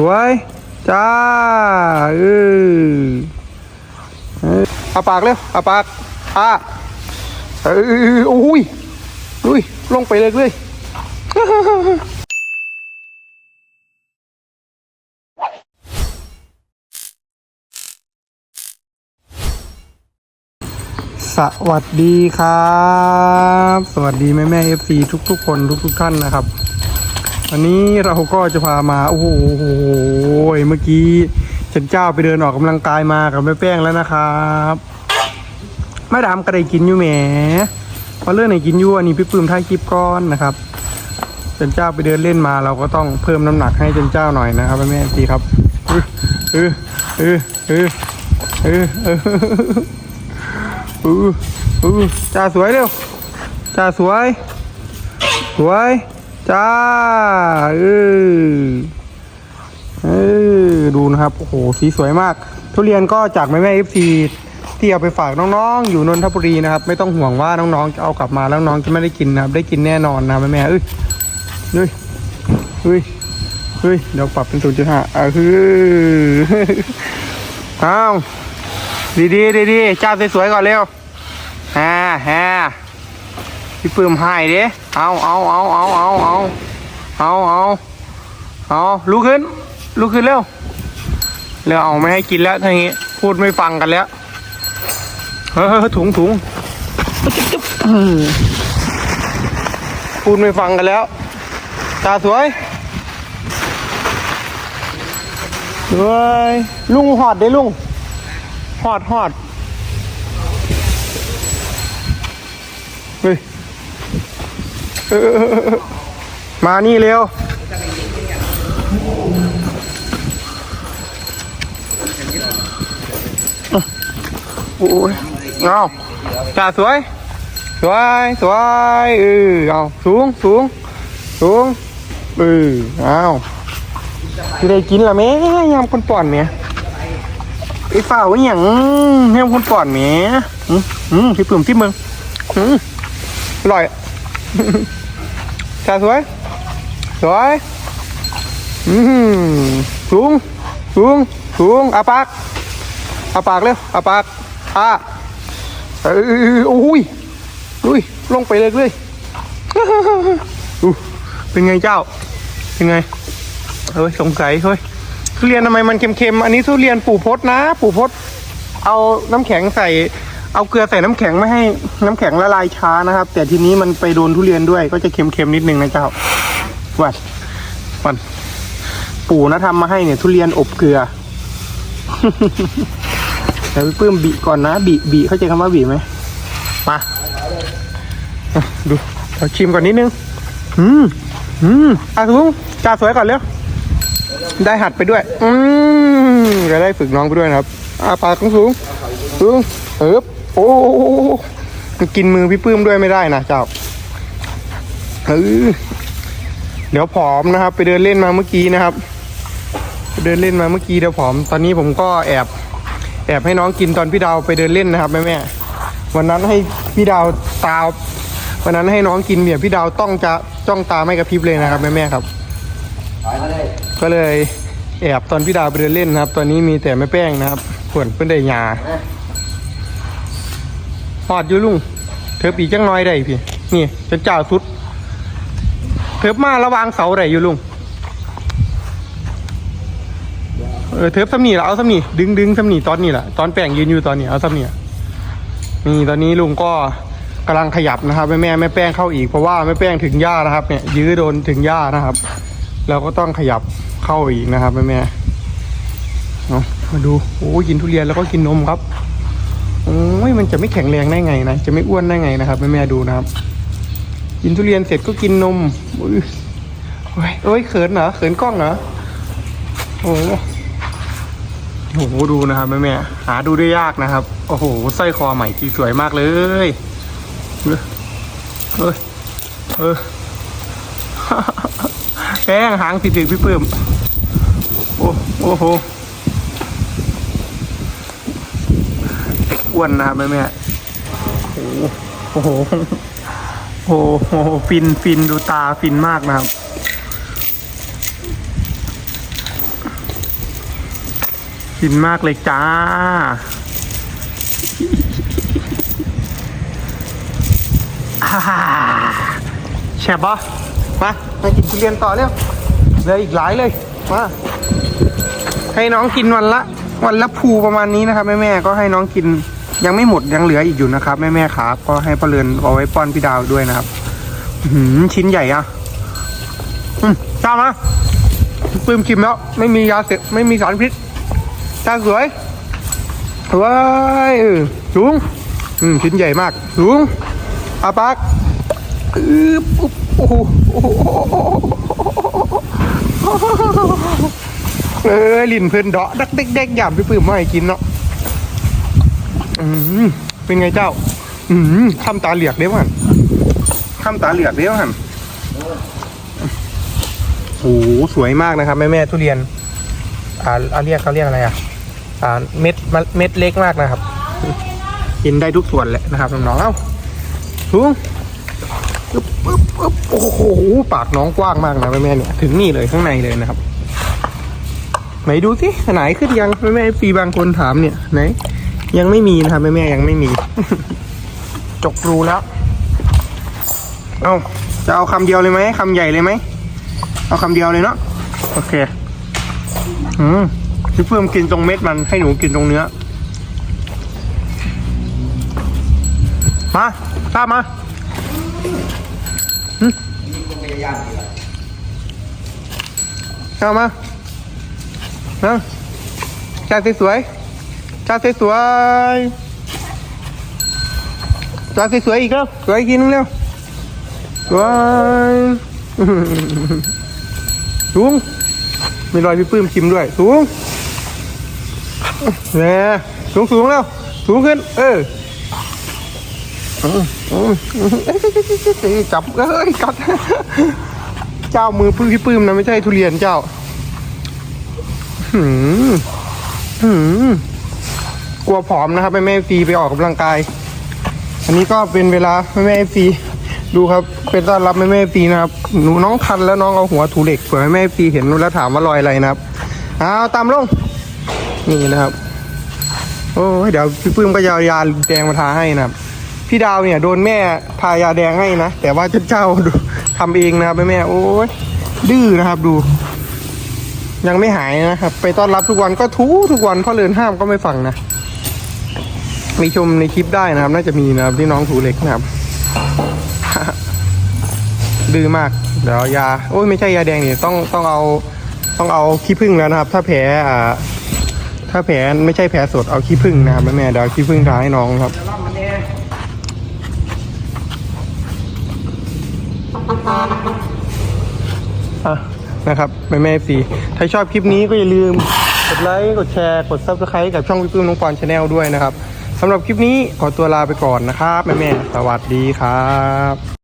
สวยจ้าเออเอออาปากเร็วเอาปากอ่าเออโอ้ยอุ้ยลงไปเลยเลยสวัสดีครับ สวัสดีแม่แม่เอฟซีทุกทุกๆคนทุกทุก ๆ ท่านนะครับ วันนี้เราก็จะพามา โอ้โหเมื่อกี้ฉันเจ้าไปเดินออกกำลังกายมากับแม่แป้งแล้วนะครับแม่ดำก็ได้กินอยู่แหมพอเลื่อนไหนกินอยู่อันนี้พี่ปื้มท้ายคลิปก้อนนะครับฉันเจ้าไปเดินเล่นมาเราก็ต้องเพิ่มน้ำหนักให้ฉันเจ้าหน่อยนะครับแม่แม่เอฟซีครับเออเออเออเออเออเอออืออือจ้าสวยเร็วจ้าสวย สวย จ้าเออเออดูนะครับ โอ้โห สีสวยมาก ทุเรียนก็จากแม่แม่เอฟซีที่เอาไปฝากน้องๆ อยู่นนทบุรีนะครับ ไม่ต้องห่วงว่าน้องๆจะเอากลับมาแล้วน้องจะไม่ได้กินนะครับ ได้กินแน่นอนนะแม่แม่เอ้ยเฮ้ยเฮ้ยเฮ้ยเดี๋ยวปรับเป็นศูนย์จุดห้าอะคืออ้าวดีดีดีดีจ้าสวยๆก่อนเร็วฮ่าฮ่า พี่ปื้มให้เด้เอาเอาเอาเอาเอาเอาเอาเอาเอาลุกขึ้นลุกขึ้นเร็วเร็วเอาไม่ให้กินแล้วทีนี้ พูดไม่ฟังกันแล้ว เฮ้ยถุงถุงพูดไม่ฟังกันแล้วจ้าสวยสวยลุงหอดเด้ลุงฮอดฮอดเฮ้ย มานี่เร็วโอ้ยเอาจ่าสวย สวย สวยเออเอาสูงสูงสูงเออเอาที่ได้กินละแม่ยามคนป่อนแม่ไอ้ฝ่าวอหย่างให้คนปอดแหมอืมอืมที่เปลือมที่เมืองอืม อร่อยชาสวย สวยอืมสูงสูงสูงอาปากอาปากเร็วอาปากอาเออโอ้ยอุ้ยลงไปเลยเลยอู้เป็นไงเจ้า เป็นไงเฮ้ยสงสัยเฮ้ยทุเรียนทำไมมันเค็มๆ อันนี้ทุเรียนปู่พดนะ ปู่พดเอาน้ำแข็งใส่ เอาเกลือใส่น้ำแข็งไม่ให้น้ำแข็งละลายช้านะครับ แต่ทีนี้มันไปโดนทุเรียนด้วย ก็จะเค็มๆนิดนึงนะเจ้าวันวันปู่นะทำมาให้เนี่ย ทุเรียนอบเกลือเดี๋ยวพี่ปื้มบีก่อนนะบีบีเข้าใจคำว่าบีไหมมาดูเราชิมก่อนนิดนึงอืมอืมอะทุกจ่าสวยก่อนเร็วได้หัดไปด้วย อืมจะได้ฝึกน้องไปด้วยนะครับอาปากสูงสูงสูงเอิบ โอ้มันกินมือพี่ปื้มด้วยไม่ได้นะเจ้าเออเดี๋ยวผอมนะครับ ไปเดินเล่นมาเมื่อกี้นะครับ เดินเล่นมาเมื่อกี้เดี๋ยวผอม ตอนนี้ผมก็แอบ แอบให้น้องกินตอนพี่ดาวไปเดินเล่นนะครับแม่แม่วันนั้นให้พี่ดาวตาวันนั้นให้น้องกินเนี่ยพี่ดาวต้องจะจ้องตาไม่กระพริบเลยนะครับแม่แม่ครับก็เลยแอบตอนพี่ดาวไปเดินเล่นนะครับ ตอนนี้มีแต่แม่แป้งนะครับขวนเพื่อนได้ยา หอดอยู่ลุงเถิบอีกจังน้อยได้พี่ นี่จะเจ้าสุดเถิบมาระวางเสาได้อยู่ลุง เออเถิบสำนีละเอาสำนีดึงดึงสำนีตอนนี้แหละตอนแป้งยืนอยู่ตอนนี้เอาสำนีนี่ตอนนี้ลุงก็กำลังขยับนะครับแม่แม่แม่แป้งเข้าอีกเพราะว่าแม่แป้งถึงหญ้านะครับ เนี่ย ยื้อโดนถึงหญ้านะครับ เราก็ต้องขยับเข้าอีกนะครับแม่แม่เอามาดูโอ้กินทุเรียนแล้วก็กินนมครับ ยมันจะไม่แข็งแรงได้ไงนะ จะไม่อ้วนได้ไงนะครับแม่แม่ดูนะครับ กินทุเรียนเสร็จก็กินนมอุ้ยโอ้ยโอ้ยเขินเหรอเขินกล้องเหรอโอ้โหโอ้โหดูนะครับแม่แม่หาดูได้ยากนะครับ โอ้โหสร้อยคอใหม่ที่สวยมากเลยเออเออเออแป้งหางติดถึงพี่ปื้มโอ้โห อ้วนนะครับแม่แม่โอ้โหโอ้โหโอ้โหฟินฟินดูตาฟินมากนะครับกินมากเลยจ้าอ่าแช่บะมามากินทุเรียนต่อเร็วเหลืออีกหลายเลย มา ให้น้องกินวันละ วันละภูประมาณนี้นะครับแม่แม่ก็ให้น้องกิน ยังไม่หมดยังเหลืออีกอยู่นะครับ แม่แม่ๆครับก็ให้พ่อเรือนเอาไว้ป้อนพี่ดาวด้วยนะครับหือชิ้นใหญ่อะอืมจ้ามาปื้มชิมแล้ว ไม่มียาเสพไม่มีสารพิษจ้าสวยว้ายสูงอืมชิ้นใหญ่มากสูงอาปากอึ๊บอุ๊บโอ้โหเออลิ้นเพิ่นเดาะดักเด็กๆหยามพี่ปื้มมาให้กินเนาะ อืมเป็นไงเจ้า อืมข้ามตาเหลียกเด้วันข้ามตาเหลียกเด้วันโอ้โหสวยมากนะครับแม่แม่ๆทุเรียน อ่าอ่าเรียกเขาเรียกอะไรอะ อ่าเม็ดมันเม็ดเล็กมากนะครับ กินได้ทุกส่วนแหละนะครับน้องๆเอ้าสูงปึ๊บปึ๊บปึ๊บโอ้โหปากน้องกว้างมากนะแม่แม่ๆเนี่ยถึงนี่เลยข้างในเลยนะครับไหนดูสิไหนขึ้นยังแม่แม่ๆปีบางคนถามเนี่ยไหน ยังไม่มีนะครับแม่แม่ๆยังไม่มี จกรูแล้ว เอาจะเอาคำเดียวเลยไหมคำใหญ่เลยไหมเอาคำเดียวเลยเนาะโอเคอืมพี่เพิ่มกินตรงเม็ดมันให้หนูกินตรงเนื้อมาตามมาหึเอามาเอาจานสวยๆ จาสวยๆจาสวยๆอีกแล้วสวยอีกทีนึงเร็วสวยสูงมีรอยพี่ปื้มชิมด้วย สูงแหน่สูงสูงแล้ว สูงขึ้น เอออืมอืมอืมเอ้ยเอ้ยเอ้ยจับเอ้ยกัดเจ้ามือปื้มพี่ปื้มนะไม่ใช่ทุเรียนเจ้า หืมหืม กลัวผอมนะครับแม่แม่ฟีไปออกกำลังกาย อันนี้ก็เป็นเวลาแม่แม่ฟีดูครับ เป็นต้อนรับแม่แม่ฟีนะครับหนูน้องทันแล้วน้องเอาหัวถูเหล็กเผื่อแม่แม่ฟีเห็นแล้วถามว่ารอยอะไรนะครับเอาตามลงนี่นะครับ โอ้เดี๋ยวพี่ปื้มก็จะเอายาแดงมาทาให้นะครับ พี่ดาวเนี่ยโดนแม่ทายาแดงให้นะแต่ว่าเจ้าเจ้าทำเองนะครับแม่แม่โอ้ยดื้อนะครับดู ยังไม่หายนะครับ ไปต้อนรับทุกวันก็ทูทุกวันเพ่อเลินห้ามก็ไม่ฟังนะ มีชมในคลิปได้นะครับ น่าจะมีนะครับที่น้องถูเหล็กนะครับ ดื้อมากเดี๋ยวยาโอ้ยไม่ใช่ยาแดงนี่ต้องต้องเอาต้องเอาขี้ผึ้งแล้วนะครับ ถ้าแผลอ่าถ้าแผลไม่ใช่แผลสดเอาขี้ผึ้งนะครับแม่แม่ๆเดี๋ยวขี้ผึ้งทาให้น้องครับอะนะครับแม่แม่สีถ้าชอบคลิปนี้ก็อย่าลืมกดไลค์กดแชร์กดซับสไครต์กับช่องพี่ปื้มน้องปอนชาแนลด้วยนะครับ สำหรับคลิปนี้ขอตัวลาไปก่อนนะครับแม่แม่ๆสวัสดีครับ